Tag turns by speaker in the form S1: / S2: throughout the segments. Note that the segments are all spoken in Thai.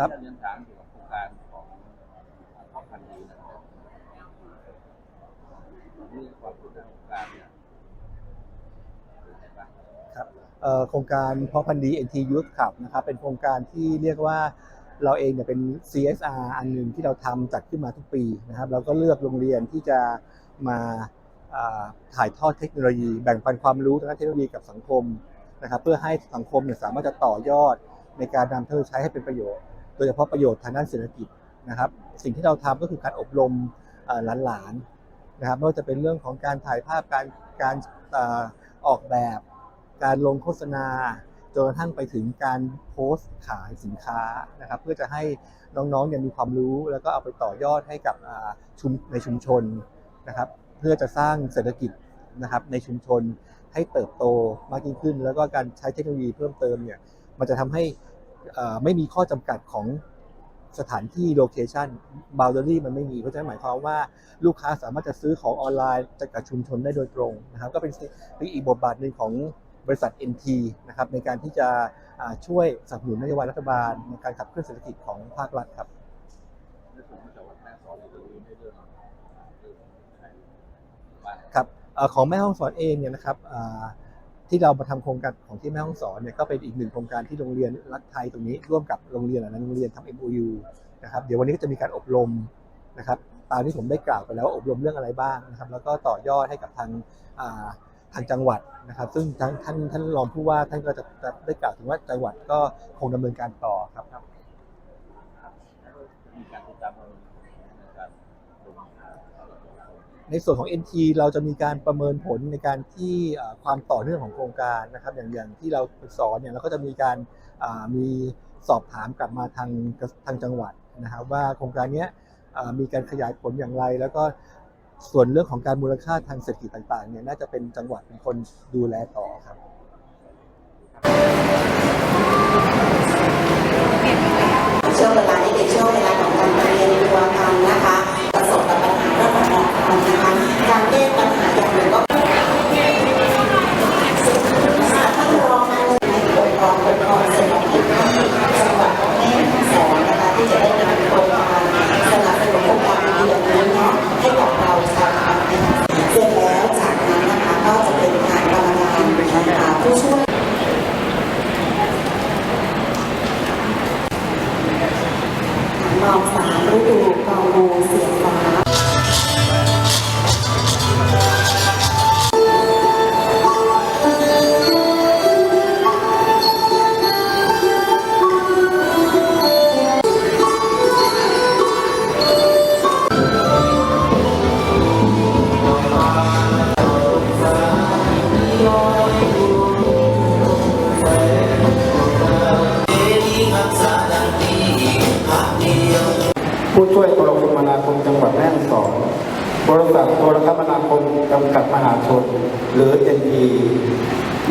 S1: ครับ
S2: เรียนถามเกี่ยวกับโครงการของพ่อพันธุ์ดีนะครับนี่ความคืบหน้าโครงการเนี่ยเป็นไงบ้าง
S1: ครับเอ่อโครงการพาะพันธุ์ดี NT Youth Club นะครับเป็นโครงการที่เรียกว่าเราเองเนี่ยเป็น CSR อันหนึ่งที่เราทำจัดขึ้นมาทุกปีนะครับ เราก็เลือกโรงเรียนที่จะมาอ่าถ่ายทอดเทคโนโลยี แบ่งปันความรู้ทางด้านเทคโนโลยีกับสังคมนะครับ เพื่อให้สังคมเนี่ยสามารถจะต่อยอดในการนำเทคโนโลยีใช้ให้เป็นประโยชน์ ดยเฉพาะประโยชน์ทางด้านเศรษฐกิจนะครับ สิ่งที่เราทำก็คือการอบรมหลานๆนะครับไม่ว่าจะเป็นเรื่องของการถ่ายภาพการการออกแบบ การลงโฆษณาจนกระทั่งไปถึงการโพสต์ขายสินค้านะครับ เพื่อจะให้น้องๆเนี่ยมีความรู้ แล้วก็เอาไปต่อยอดให้กับชุมในชุมชนนะครับ เพื่อจะสร้างเศรษฐกิจนะครับในชุมชนให้เติบโตมากยิ่งขึ้น แล้วก็การใช้เทคโนโลยีเพิ่มเติมเนี่ยมันจะทำให้ ไม่มีข้อจำกัดของสถานที่โลเคชันบ o วเดอรี่มันไม่มี เพราะฉะนั้นหมายความว่าลูกค้าสามารถจะซื้อของออนไลน์จากกับชุมชนได้โดยตรงนะครับ ก็เป็นเป็นอีกบทบาทหนึ่งของบริษัท NT นะครับในการที่จะอ่าช่วยสนับสนุนนโยบายรัฐบาล ในการขับเคลื่อนเศรษฐกิจของภาครัฐครับ
S2: ในส่วนของจังหวัดแม่ฮ่องสอนเราจะรู้ในเรื่องเรื่องใช้บ้าน
S1: ครับเอ่อของแม่ห้องสอนเองเนี่ยนะครับอ่า ที่เรามาทำโครงการของที่แม่ห้องสอนเนี่ยก็เป็นอีกหนึ่งโครงการที่โรงเรียนรักไทยตรงนี้ร่วมกับโรงเรียนหลายโรงเรียนทำ MOU นะครับเดี๋ยววันนี้ก็จะมีการอบรมนะครับตามที่ผมได้กล่าวไปแล้วว่าอบรมเรื่องอะไรบ้างนะครับ แล้วก็ต่อยอดให้กับทางทางจังหวัดนะครับ ซึ่งทางท่านท่านรองผู้ว่าท่านก็จะจะได้กล่าวถึงว่าจังหวัดก็คงดำเนินการต่อครับครับ
S2: มีการติดตามในการลง
S1: ในส่วนของ NT เราจะมีการประเมินผลในการที่ความต่อเนื่องของโครงการนะครับ อย่างอย่างที่เราสอนเนี่ยเราก็จะมีการมีสอบถามกลับมาทางทางจังหวัดนะครับ ว่าโครงการนี้มีการขยายผลอย่างไร แล้วก็ส่วนเรื่องของการมูลค่าทางเศรษฐกิจต่างๆเนี่ยน่าจะเป็นจังหวัดเป็นคนดูแลต่
S3: อครับ ผู้ช่วย
S4: โทรคมนาคมจังหวัดแม่ฮ่องสอนบริษัทโทรคมนาคมจำกัดมหาชน หรือ NT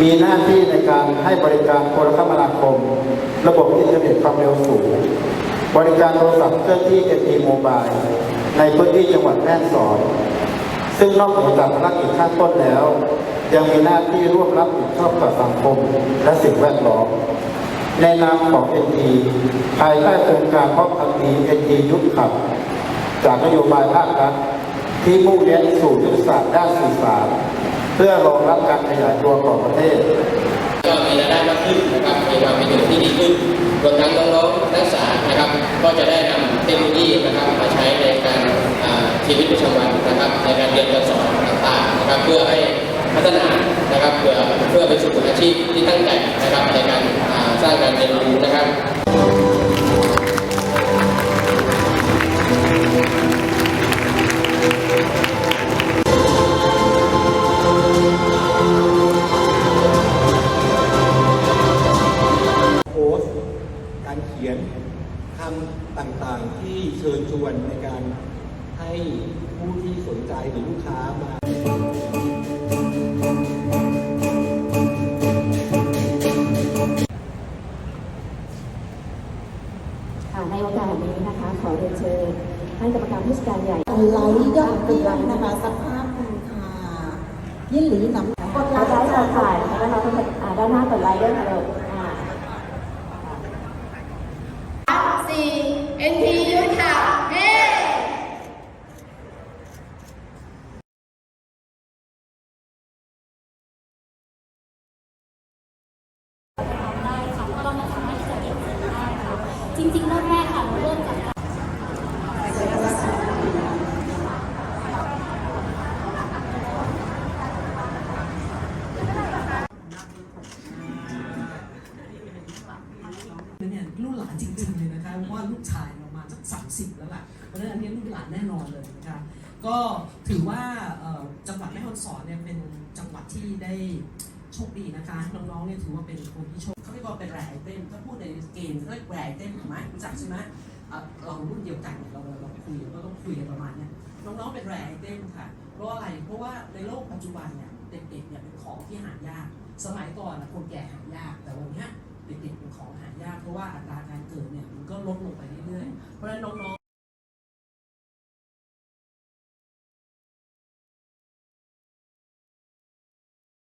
S4: มีหน้าที่ในการให้บริการโทรคมนาคม ระบบอินเทอร์เน็ตความเร็วสูง บริการโทรศัพท์เคลื่อนที่ NT โมบายในพื้นที่จังหวัดแม่ฮ่องสอน ซึ่งนอกเหนือจากภารกิจข้างต้นแล้ว ยังมีหน้าที่ร่วมรับผิดชอบต่อสังคมและสิ่งแวดล้อม ในนามของ NT ภายใต้โครงการพาะพันธุ์ดียุทธขับ จากนโยบายภาครัฐที่มุ่งเน้นสู่ยุทธศาสตร์ด้านสื่อสารเพื่อรองรับการขยายตัวของประเทศ
S5: ก็มีรายได้มากขึ้นนะครับมีความเป็นอยู่ที่ดีขึ้นรวมทั้งน้องๆนักศึกษานะครับ ก็จะได้นำเทคโนโลยีนะครับมาใช้ในการอาชีวิตประจำวันนะครับ ในการเรียนการสอนต่างๆนะครับ เพื่อให้พัฒนานะครับเพื่อเพื่อไปสู่อาชีพที่ตั้งใจนะครับในการ สร้างการเรียนรู้นะครับ
S1: การเขียนคำต่างๆที่เชิญชวนในการให้ผู้ที่สนใจหรือลูกค้ามา
S6: เรียนเชิญท่านกรรมการผู้จัดการใหญ่
S3: ไลค์ยอดเยี่ยมนะคะสภาพคุณค่ะยินหลีหนำกดไล
S6: เรา
S3: ค์
S6: ได้
S3: ค่ะ
S6: เราถ่ายแล้วเราก็อ่าด้านหน้าเปิดไลน์ด้วยค่ะลูกอ่า
S3: สี่
S7: NT ยุทธค่ะเฮ้
S8: ได้ค่ะแล้วก็มันสามารถที่จะเก็บเงินได้ค่ะจริงๆเริ่มแรกค่ะเราเริ่มจาก
S9: จริงๆเลยนะคะเพราะว่าลูกชายประมาณสักสามสิบแล้วล่ะเพราะฉะนั้นอันนี้รุ่นหลานแน่นอนเลยนะคะก็ถือว่าจังหวัดแม่ฮ่องสอนเนี่ยเป็นจังหวัดที่ได้โชคดีนะคะน้องๆเนี่ยถือว่าเป็นคนที่โชคเขาเรียกว่าเป็นแรไอเทมถ้าพูดในเกมเขาเรียกแรไอเทมถูกไหมรู้จักใช่ไหมเรารุ่นเดียวกันเนี่ยเราเราคุยก็ต้องคุยกันประมาณเนี้ยน้องๆเป็นแรไอเทมค่ะเพราะอะไรเพราะว่าในโลกปัจจุบันเนี่ยเด็กๆเนี่ยเป็นของที่หายาก สมัยก่อนคนแก่หายากแต่วันนี้ ของหายากเพราะว่าอัตราการเกิดเนี่ยมันก็ลดลงไปเรื่อยๆเพราะฉะนั้นน้อง